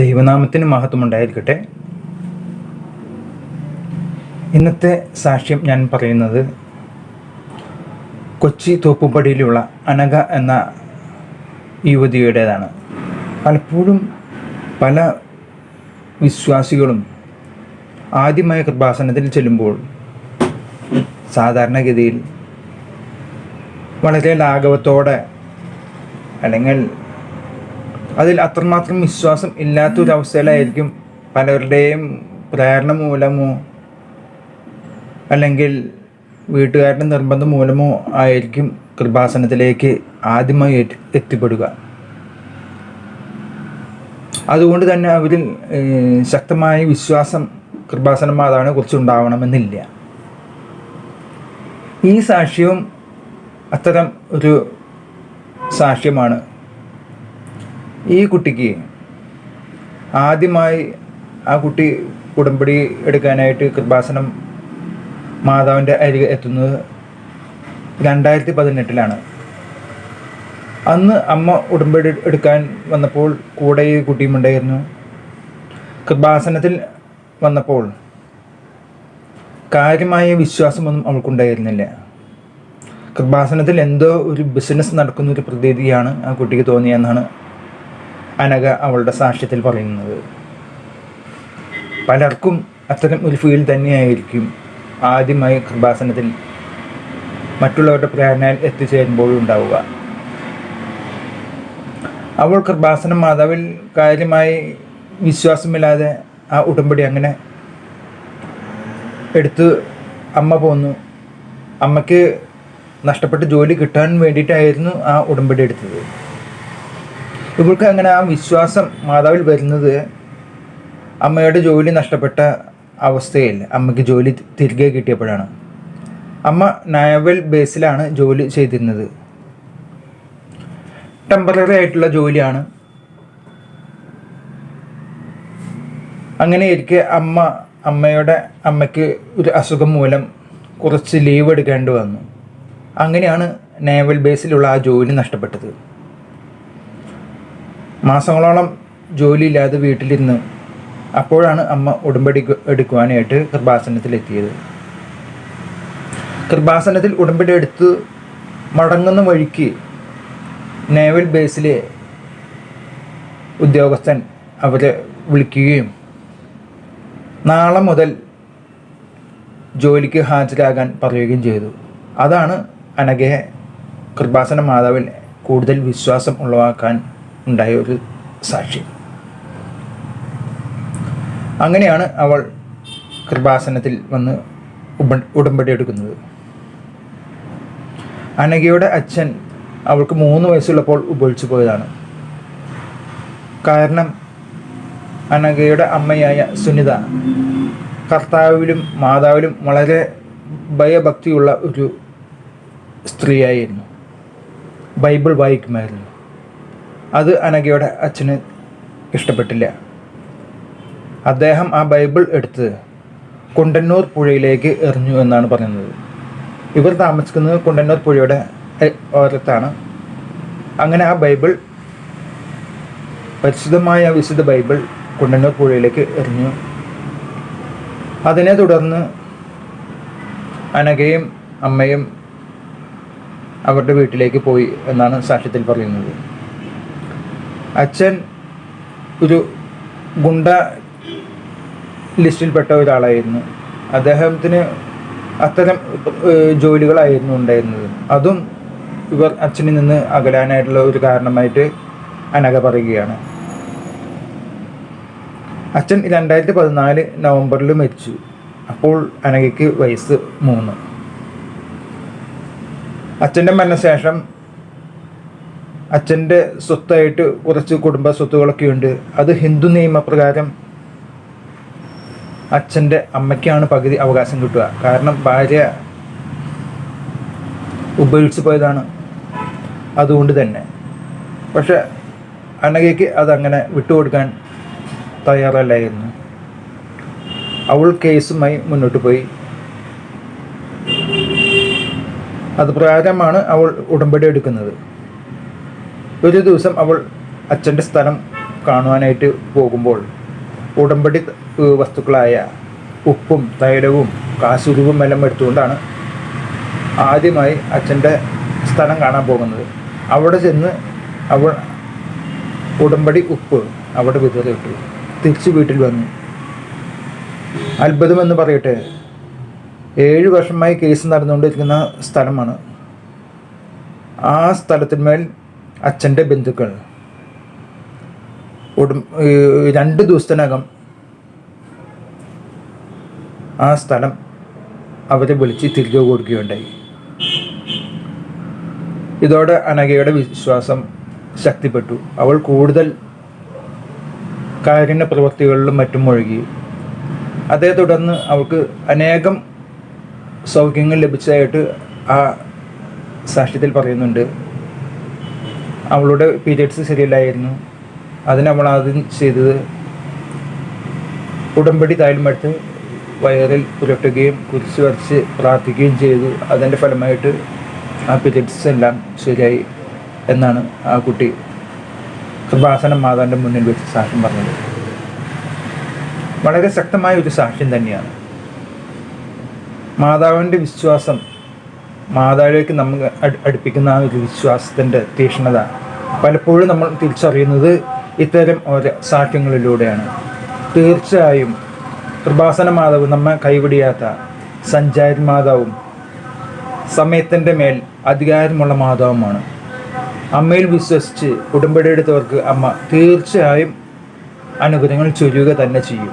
ദൈവനാമത്തിന് മഹത്വം ഉണ്ടായിരിക്കട്ടെ ഇന്നത്തെ സാക്ഷ്യം ഞാൻ പറയുന്നത് കൊച്ചി തോപ്പുപടിയിലുള്ള അനഘ എന്ന യുവതിയുടേതാണ്. പലപ്പോഴും പല വിശ്വാസികളും ആദ്യമായ കൃപാസനത്തിൽ ചെല്ലുമ്പോൾ സാധാരണഗതിയിൽ വളരെ ലാഘവത്തോടെ അല്ലെങ്കിൽ അതിൽ അത്രമാത്രം വിശ്വാസം ഇല്ലാത്തൊരവസ്ഥയിലായിരിക്കും പലരുടെയും പ്രേരണ മൂലമോ അല്ലെങ്കിൽ വീട്ടുകാരുടെ നിർബന്ധം മൂലമോ ആയിരിക്കും കൃപാസനത്തിലേക്ക് ആദ്യമായി എത്തിപ്പെടുക. അതുകൊണ്ട് തന്നെ അവരിൽ ശക്തമായ വിശ്വാസം കൃപാസന മാതാവിനെ കുറിച്ച് ഉണ്ടാവണമെന്നില്ല. ഈ സാക്ഷ്യവും അത്തരം ഒരു സാക്ഷ്യമാണ് ഈ കുട്ടിക്ക് ആദ്യമായി ആ കുട്ടി ഉടമ്പടി എടുക്കാനായിട്ട് കൃപാസനം മാതാവിന്റെ അരിക എത്തുന്നത് രണ്ടായിരത്തി പതിനെട്ടിലാണ്. അന്ന് അമ്മ ഉടമ്പടി എടുക്കാൻ വന്നപ്പോൾ കൂടെ ഈ കുട്ടിയും ഉണ്ടായിരുന്നു. കൃപാസനത്തിൽ വന്നപ്പോൾ കാര്യമായ വിശ്വാസമൊന്നും അവൾക്കുണ്ടായിരുന്നില്ല. കൃപാസനത്തിൽ എന്തോ ഒരു ബിസിനസ് നടക്കുന്ന ഒരു പ്രതീതിയാണ് ആ കുട്ടിക്ക് തോന്നിയെന്നാണ് അനഘ അവളുടെ സാക്ഷ്യത്തിൽ പറയുന്നത്. പലർക്കും അത്തരം ഒരു ഫീൽ തന്നെയായിരിക്കും ആദ്യമായി കൃപാസനത്തിൽ മറ്റുള്ളവരുടെ പ്രേരണയിൽ എത്തിച്ചേരുമ്പോഴുണ്ടാവുക അവൾ കൃപാസനം മാതാവിൽ കാര്യമായി വിശ്വാസമില്ലാതെ ആ ഉടമ്പടി അങ്ങനെ എടുത്ത് അമ്മ പോന്നു. അമ്മയ്ക്ക് നഷ്ടപ്പെട്ട് ജോലി കിട്ടാൻ വേണ്ടിയിട്ടായിരുന്നു ആ ഉടമ്പടി എടുത്തത്. ഇവൾക്ക് അങ്ങനെ ആ വിശ്വാസം മാതാവിൽ വരുന്നത് അമ്മയുടെ ജോലി നഷ്ടപ്പെട്ട അവസ്ഥയിൽ അമ്മയ്ക്ക് ജോലി തിരികെ കിട്ടിയപ്പോഴാണ്. അമ്മ നാവൽ ബേസിലാണ് ജോലി ചെയ്തിരുന്നത്. ടെമ്പററി ആയിട്ടുള്ള ജോലിയാണ്. അങ്ങനെ ഇരിക്കെ അമ്മ അമ്മയുടെ അമ്മയ്ക്ക് ഒരു അസുഖം മൂലം കുറച്ച് ലീവ് എടുക്കേണ്ടി വന്നു. അങ്ങനെയാണ് നേവൽ ബേസിലുള്ള ആ ജോലി നഷ്ടപ്പെട്ടത്. മാസങ്ങളോളം ജോലിയില്ലാതെ വീട്ടിലിരുന്ന് അപ്പോഴാണ് അമ്മ ഉടമ്പടി എടുക്കുവാനായിട്ട് കൃപാസനത്തിലെത്തിയത്. കൃപാസനത്തിൽ ഉടമ്പടി എടുത്ത് മടങ്ങുന്ന വഴിക്ക് നേവൽ ബേസിലെ ഉദ്യോഗസ്ഥൻ അവരെ വിളിക്കുകയും നാളെ മുതൽ ജോലിക്ക് ഹാജരാകാൻ പറയുകയും ചെയ്തു. അതാണ് അനഘയെ കൃപാസന മാതാവിൽ കൂടുതൽ വിശ്വാസം ഉളവാക്കാൻ ഉണ്ടായ ഒരു സാക്ഷ്യം. അങ്ങനെയാണ് അവൾ കൃപാസനത്തിൽ വന്ന് ഉടമ്പടി എടുക്കുന്നത്. അനഘയുടെ അച്ഛൻ അവൾക്ക് മൂന്ന് വയസ്സുള്ളപ്പോൾ ഉപയോഗിച്ചു പോയതാണ്. കാരണം അനഘയുടെ അമ്മയായ സുനിത കർത്താവിലും മാതാവിലും വളരെ ഭയഭക്തിയുള്ള ഒരു സ്ത്രീയായിരുന്നു. ബൈബിൾ വായിക്കുമായിരുന്നു. അത് അനഘയുടെ അച്ഛന് ഇഷ്ടപ്പെട്ടില്ല. അദ്ദേഹം ആ ബൈബിൾ എടുത്ത് കുണ്ടന്നൂർ പുഴയിലേക്ക് എറിഞ്ഞു എന്നാണ് പറയുന്നത്. ഇവർ താമസിക്കുന്നത് കുണ്ടന്നൂർ പുഴയുടെ ഓരത്താണ്. അങ്ങനെ ആ ബൈബിൾ പരിശുദ്ധമായ വിശുദ്ധ ബൈബിൾ കുണ്ടന്നൂർ പുഴയിലേക്ക് എറിഞ്ഞു. അതിനെ തുടർന്ന് അനഘയും അമ്മയും അവരുടെ വീട്ടിലേക്ക് പോയി എന്നാണ് സാക്ഷ്യത്തിൽ പറയുന്നത്. അച്ഛൻ ഒരു ഗുണ്ട ലിസ്റ്റിൽപ്പെട്ട ഒരാളായിരുന്നു. അദ്ദേഹത്തിന് അത്തരം ജോലികളായിരുന്നു ഉണ്ടായിരുന്നത്. അതും ഇവർ അച്ഛനിൽ നിന്ന് അകലാനായിട്ടുള്ള ഒരു കാരണമായിട്ട് അനക പറയുകയാണ്. അച്ഛൻ രണ്ടായിരത്തി പതിനാല് നവംബറിൽ മരിച്ചു. അപ്പോൾ അനകയ്ക്ക് വയസ്സ് മൂന്ന്. അച്ഛന്റെ മരണശേഷം അച്ഛന്റെ സ്വത്തായിട്ട് കുറച്ച് കുടുംബ സ്വത്തുകളൊക്കെ ഉണ്ട് അത് ഹിന്ദു നിയമപ്രകാരം അച്ഛന്റെ അമ്മയ്ക്കാണ് പകുതി അവകാശം കിട്ടുക. കാരണം ഭാര്യ ഉപയോഗിച്ചു പോയതാണ് അതുകൊണ്ട് തന്നെ. പക്ഷെ അനഘയ്ക്ക് അതങ്ങനെ വിട്ടുകൊടുക്കാൻ തയ്യാറല്ലായിരുന്നു. അവൾ കേസുമായി മുന്നോട്ട് പോയി. അത് പ്രകാരമാണ് അവൾ ഉടമ്പടി എടുക്കുന്നത്. ഒരു ദിവസം അവൾ അച്ഛന്റെ സ്ഥലം കാണുവാനായിട്ട് പോകുമ്പോൾ ഉടമ്പടി വസ്തുക്കളായ ഉപ്പും തൈലവും കാശുരുവും എല്ലാം എടുത്തുകൊണ്ടാണ് ആദ്യമായി അച്ഛന്റെ സ്ഥലം കാണാൻ പോകുന്നത്. അവിടെ ചെന്ന് അവൾ ഉടമ്പടി ഉപ്പ് അവിടെ വിതറിയിട്ടു തിരിച്ച് വീട്ടിൽ വന്നു. അത്ഭുതമെന്ന് പറയട്ടെ ഏഴ് വർഷമായി കേസ് നടന്നുകൊണ്ടിരിക്കുന്ന സ്ഥലമാണ്. ആ സ്ഥലത്തിന്മേൽ അച്ഛന്റെ ബന്ധുക്കൾ. ഉടം ഏഹ് രണ്ട് ദിവസത്തിനകം ആ സ്ഥലം അവരെ വിളിച്ച് തിരികെ കൊടുക്കുകയുണ്ടായി. ഇതോടെ അനഘയുടെ വിശ്വാസം ശക്തിപ്പെട്ടു. അവൾ കൂടുതൽ കാരുണ്യ പ്രവൃത്തികളിലും മറ്റും മുഴുകി. അതേ തുടർന്ന് അവൾക്ക് അനേകം സൗഖ്യങ്ങൾ ലഭിച്ചതായിട്ട് ആ സാക്ഷ്യത്തിൽ പറയുന്നുണ്ട്. അവളുടെ പീരിയഡ്സ് ശരിയല്ലായിരുന്നു. അതിന് നമ്മൾ ആദ്യം ചെയ്തത് ഉടമ്പടി താഴ്മെടുത്ത് വയറിൽ പുരട്ടുകയും കുരിശ് വരച്ച് പ്രാർത്ഥിക്കുകയും ചെയ്തു. അതിന്റെ ഫലമായിട്ട് ആ പീരിയഡ്സ് എല്ലാം ശരിയായി എന്നാണ് ആ കുട്ടി കൃപാസനം മാതാവിന്റെ മുന്നിൽ വെച്ച് സാക്ഷ്യം പറഞ്ഞത്. വളരെ ശക്തമായ ഒരു സാക്ഷ്യം തന്നെയാണ്. മാതാവിന്റെ വിശ്വാസം മാതാവിലേക്ക് നമ്മൾ അട്- അടുപ്പിക്കുന്ന ആ ഒരു വിശ്വാസത്തിന്റെ തീക്ഷ്ണത പലപ്പോഴും നമ്മൾ തിരിച്ചറിയുന്നത് ഇത്തരം ഓരോ സാക്ഷ്യങ്ങളിലൂടെയാണ്. തീർച്ചയായും കൃപാസന മാതാവ് നമ്മെ കൈവിടിയാത്ത സഞ്ചാരി മാതാവും സമയത്തിന്റെ മേൽ അധികാരമുള്ള മാതാവുമാണ്. അമ്മയിൽ വിശ്വസിച്ച് ഉടമ്പടിയെടുത്തവർക്ക് അമ്മ തീർച്ചയായും അനുഗ്രഹങ്ങൾ ചൊരിയുക തന്നെ ചെയ്യും.